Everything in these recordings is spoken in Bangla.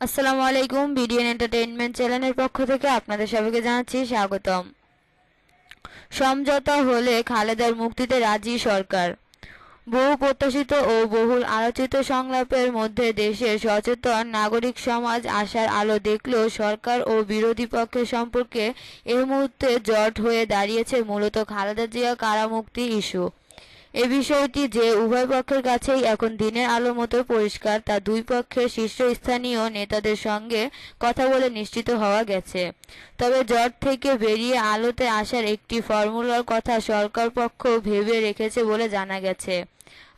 আসসালামু আলাইকুম, বিডিএন এন্টারটেইনমেন্ট চ্যানেলের পক্ষ থেকে আপনাদের সবাইকে জানাচ্ছি স্বাগতম। সমঝোতা হলে খালেদার মুক্তিতে রাজি সরকার। বহু প্রত্যাশিত ও বহুল আলোচিত সংলাপের মধ্যে দেশের সচেতন নাগরিক সমাজ আশার আলো দেখলেও সরকার ও বিরোধী পক্ষের সম্পর্কে এই মুহূর্তে জট হয়ে দাঁড়িয়েছে মূলত খালেদা জিয়া কারামুক্তি ইস্যু। এ বিষয়টি যে উভয় পক্ষের কাছেই এখন দিনের আলো মতো পরিষ্কার, তা দুই পক্ষের শীর্ষস্থানীয় নেতাদের সঙ্গে কথা বলে নিশ্চিত হওয়া গেছে। তবে জট থেকে বেরিয়ে আলোতে আসার একটি ফর্মুলার কথা সরকার পক্ষ ভেবে রেখেছে বলে জানা গেছে।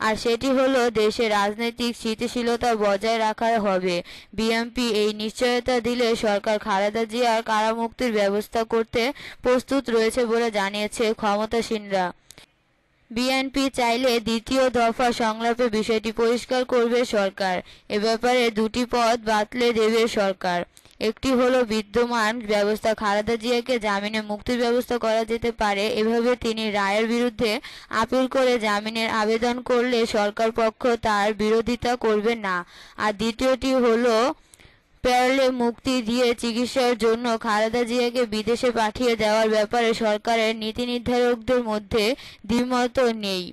আর সেটি হলো দেশে রাজনৈতিক স্থিতিশীলতা বজায় রাখা হবে। বিএনপি এই নিশ্চয়তা দিলে সরকার খালেদা জিয়ার কারামুক্তির ব্যবস্থা করতে প্রস্তুত রয়েছে বলে জানিয়েছে ক্ষমতাসীনরা। বিএনপি চাইলে দ্বিতীয় দফা সংলাপে বিষয়টি পরিষ্কার করবে সরকার। এ ব্যাপারে দুটি পথ বাতলে দেবে সরকার। একটি হলো বিদ্যমান ব্যবস্থা, খালেদা জিয়াকে জামিনে মুক্তির ব্যবস্থা করা যেতে পারে। এভাবে তিনি রায়ের বিরুদ্ধে আপিল করে জামিনের আবেদন করলে সরকার পক্ষ তার বিরোধিতা করবে না। আর দ্বিতীয়টি হলো প্যারলে মুক্তি দিয়ে চিকিৎসার জন্য খালেদা জিয়াকে বিদেশে পাঠিয়ে দেওয়ার ব্যাপারে সরকারের নীতি নির্ধারকদের মধ্যে দ্বিমত নেই।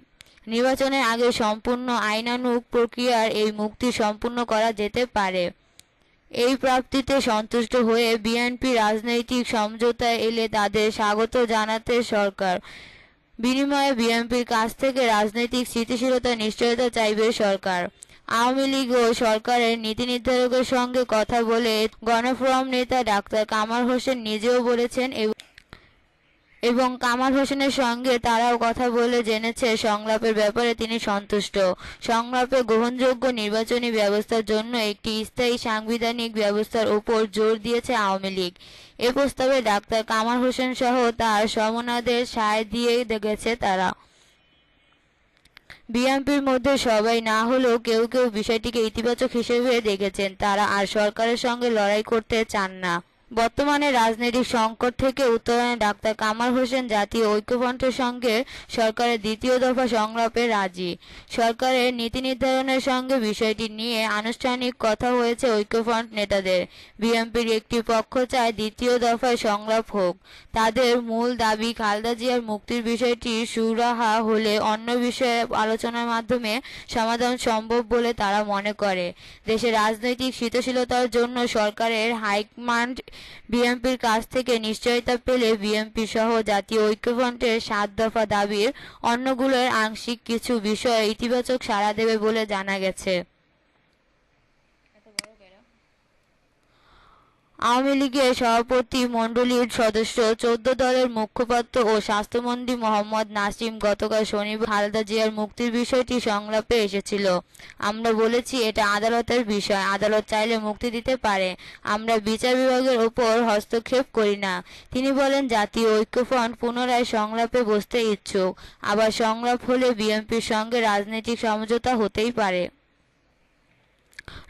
নির্বাচনের আগে সম্পূর্ণ আইনানুগ প্রক্রিয়ার এই মুক্তি সম্পূর্ণ করা যেতে পারে। এই প্রাপ্তিতে সন্তুষ্ট হয়ে বিএনপি রাজনৈতিক সমঝোতায় এলে তাদের স্বাগত জানাতে সরকার। বিনিময়ে বিএনপির কাছ থেকে রাজনৈতিক স্থিতিশীলতা নিশ্চয়তা চাইবে সরকার। আওয়ামী লীগ ও সরকারের নীতি নির্ধারকের সঙ্গে কথা বলে গণফোরাম নেতা ডাক্তার কামাল হোসেন নিজেও বলেছেন এবং কামাল হোসেনের সঙ্গে তারাও কথা বলে জেনেছে সংলাপের ব্যাপারে তিনি সন্তুষ্ট। সংলাপে গ্রহণযোগ্য নির্বাচনী ব্যবস্থার জন্য একটি স্থায়ী সাংবিধানিক ব্যবস্থার উপর জোর দিয়েছে আওয়ামী লীগ। এ প্রস্তাবে ডাক্তার কামাল হোসেন সহ তার সমনাদের সায় দিয়ে গেছে তারা। বিএনপির মধ্যে সবাই না হলেও কেউ কেউ বিষয়টিকে ইতিবাচক হিসেবে দেখেছেন। তারা আর সরকারের সঙ্গে লড়াই করতে চান না। বর্তমানে রাজনৈতিক সংকট থেকে উত্তরণে ডাক্তার কামাল হোসেন জাতীয় ঐক্যফ্রন্টের সঙ্গে সরকারের দ্বিতীয় দফা সংলাপে রাজি। সরকারের নীতি নির্ধারণের সঙ্গে বিষয়টি নিয়ে আনুষ্ঠানিক কথা হয়েছে ঐক্যফ্রন্ট নেতাদের। বিএনপির একটি পক্ষ চায় দ্বিতীয় দফায় সংলাপ হোক। তাদের মূল দাবি খালদা জিয়ার মুক্তির বিষয়টি সুরাহা হলে অন্য বিষয়ে আলোচনার মাধ্যমে সমাধান সম্ভব বলে তারা মনে করে। দেশের রাজনৈতিক স্থিতিশীলতার জন্য সরকারের হাইকমান্ড বিএনপির কাছ থেকে নিশ্চয়তা পেলে বিএনপি সহ জাতীয় ঐক্যফ্রন্টের সাত দফা দাবির অন্যগুলোর আংশিক কিছু বিষয়ে ইতিবাচক সাড়া দেবে বলে জানা গেছে। আওয়ামী লীগের সভাপতি মণ্ডলীর সদস্য, চোদ্দ দলের মুখপাত্র ও স্বাস্থ্যমন্ত্রী মোহাম্মদ নাসিম গতকাল শনিবার খালেদা জিয়ার মুক্তির বিষয়টি সংলাপে এসেছিল। আমরা বলেছি, এটা আদালতের বিষয়। আদালত চাইলে মুক্তি দিতে পারে। আমরা বিচার বিভাগের ওপর হস্তক্ষেপ করি না। তিনি বলেন, জাতীয় ঐক্যফ্রন্ট পুনরায় সংলাপে বসতে ইচ্ছুক। আবার সংলাপ হলে বিএনপির সঙ্গে রাজনৈতিক সমঝোতা হতেই পারে।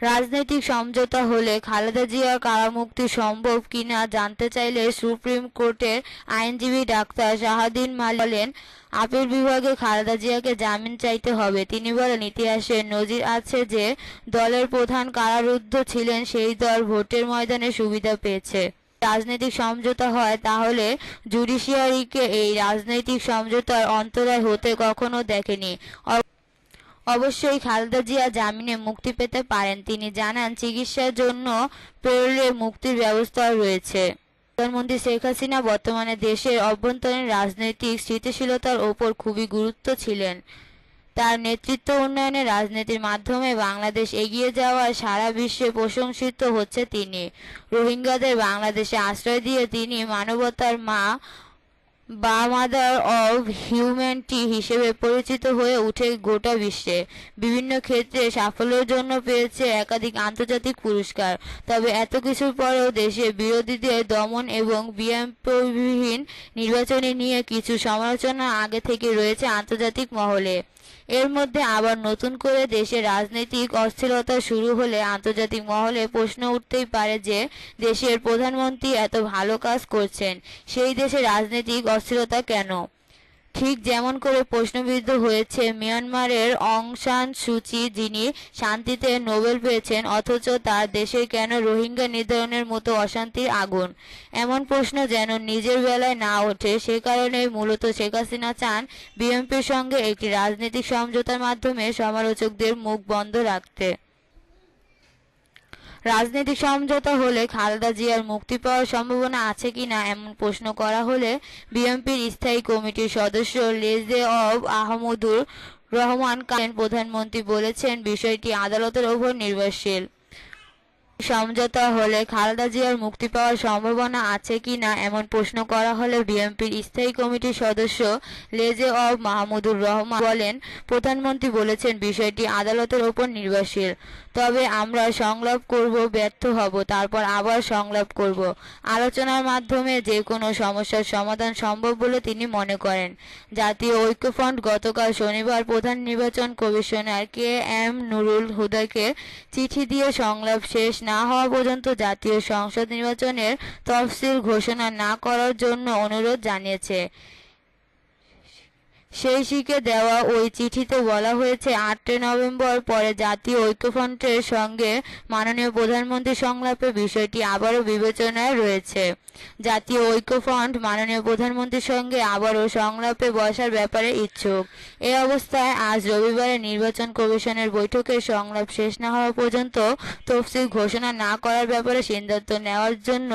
রাজনৈতিক সমঝোতা হলে খালেদা জিয়ার কারামুক্তি সম্ভব কিনা জানতে চাইলে সুপ্রিম কোর্টের আইনজীবী ডাক্তার শাহাদিন মাল বলেন, আপিল বিভাগে খালেদা জিয়াকে জামিন চাইতে হবে। তিনি বলেন, ইতিহাসে নজির আছে যে দলের প্রধান কারারুদ্ধ ছিলেন, সেই দল ভোটের ময়দানে সুবিধা পেয়েছে। রাজনৈতিক সমঝোতা হয়, তাহলে জুডিশিয়ারিকে এই রাজনৈতিক সমঝোতার অন্তরায় হতে কখনো দেখেনি। অবশ্যই খালেদা জিয়া জামিনে মুক্তি পেতে পারেন। তিনি জানান, চিকিৎসার জন্য পেরোলে মুক্তির ব্যবস্থা রয়েছে। প্রধানমন্ত্রী শেখ হাসিনা বর্তমানে দেশের অভ্যন্তরীণ রাজনৈতিক স্থিতিশীলতার ওপর খুবই গুরুত্ব ছিলেন। তার নেতৃত্ব উন্নয়নে রাজনীতির মাধ্যমে বাংলাদেশ এগিয়ে যাওয়ায় সারা বিশ্বে প্রশংসিত হচ্ছে তিনি। রোহিঙ্গাদের বাংলাদেশে আশ্রয় দিয়ে তিনি মানবতার মা বা মাদার অব হিউম্যানিটি হিসেবে পরিচিত হয়ে উঠে গোটা বিশ্বে। বিভিন্ন ক্ষেত্রে সাফল্যের জন্য পেয়েছে একাধিক আন্তর্জাতিক পুরস্কার। তবে এত কিছুর পরেও দেশে বিরোধীদের দমন এবং বিএনপিহীন নির্বাচনী নিয়ে কিছু সমালোচনা আগে থেকে রয়েছে আন্তর্জাতিক মহলে। এর মধ্যে আবার নতুন করে দেশে রাজনৈতিক অস্থিরতা শুরু হলে আন্তর্জাতিক মহলে প্রশ্ন উঠতেই পারে যে, দেশের প্রধানমন্ত্রী এত ভালো কাজ করছেন। সেই দেশে রাজনৈতিক অস্থিরতা কেন? ঠিক যেমন করে প্রশ্নবিদ্ধ হয়েছে, মিয়ানমারের অং সান সুচি যিনি শান্তিতে নোবেল পেয়েছেন, অথচ তার দেশে কেন রোহিঙ্গা নির্ধারণের মতো অশান্তির আগুন? এমন প্রশ্ন যেন নিজের বেলায় না ওঠে। সে কারণেই মূলত শেখ হাসিনা চান বিএনপির সঙ্গে একটি রাজনৈতিক সমঝোতার মাধ্যমে সমালোচকদের মুখ বন্ধ রাখতে। রাজনৈতিক সমঝোতা হলে খালেদা জিয়ার মুক্তি পাওয়ার সম্ভাবনা আছে কিনা এমন প্রশ্ন করা হলে বিএনপির স্থায়ী কমিটির সদস্য লেজে অব আহমদুর রহমান কালেন প্রধানমন্ত্রী বলেছেন বিষয়টি আদালতের ওপর নির্ভরশীল। সমঝোতা হলে খালেদা জিয়ার মুক্তি পাওয়ার সম্ভাবনা আছে কি না এমন প্রশ্ন করা হলে বিএনপির স্থায়ী কমিটির সদস্য লেজে অব মাহমুদুর রহমান বলেন, প্রধানমন্ত্রী বলেছেন বিষয়টি আদালতের ওপর নির্ভরশীল। তবে আমরা সংলাপ করব, ব্যর্থ হব, তারপর আবার সংলাপ করব। আলোচনার মাধ্যমে যে কোনো সমস্যার সমাধান সম্ভব বলে তিনি মনে করেন। জাতীয় ঐক্যফ্রন্ট গতকাল শনিবার প্রধান নির্বাচন কমিশনার কে এম নুরুল হুদাকে চিঠি দিয়ে সংলাপ শেষ না হওয়া পর্যন্ত জাতীয় সংসদ নির্বাচনের তফসিল ঘোষণা না করার জন্য অনুরোধ জানিয়েছে। শিকে দেওয়া ওই চিঠিতে বলা হয়েছে, আটই নভেম্বর পরে জাতীয় ঐক্যফ্রন্টের সঙ্গে মাননীয় প্রধানমন্ত্রী সংলাপে বিষয়টি আবারও বিবেচনায় রয়েছে। জাতীয় ঐক্যফ্রন্ট মাননীয় প্রধানমন্ত্রীর সঙ্গে আবারও সংলাপে বসার ব্যাপারে ইচ্ছুক। এ অবস্থায় আজ রবিবারে নির্বাচন কমিশনের বৈঠকে সংলাপ শেষ না হওয়া পর্যন্ত তফসিল ঘোষণা না করার ব্যাপারে সিদ্ধান্ত নেওয়ার জন্য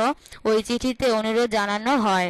ওই চিঠিতে অনুরোধ জানানো হয়।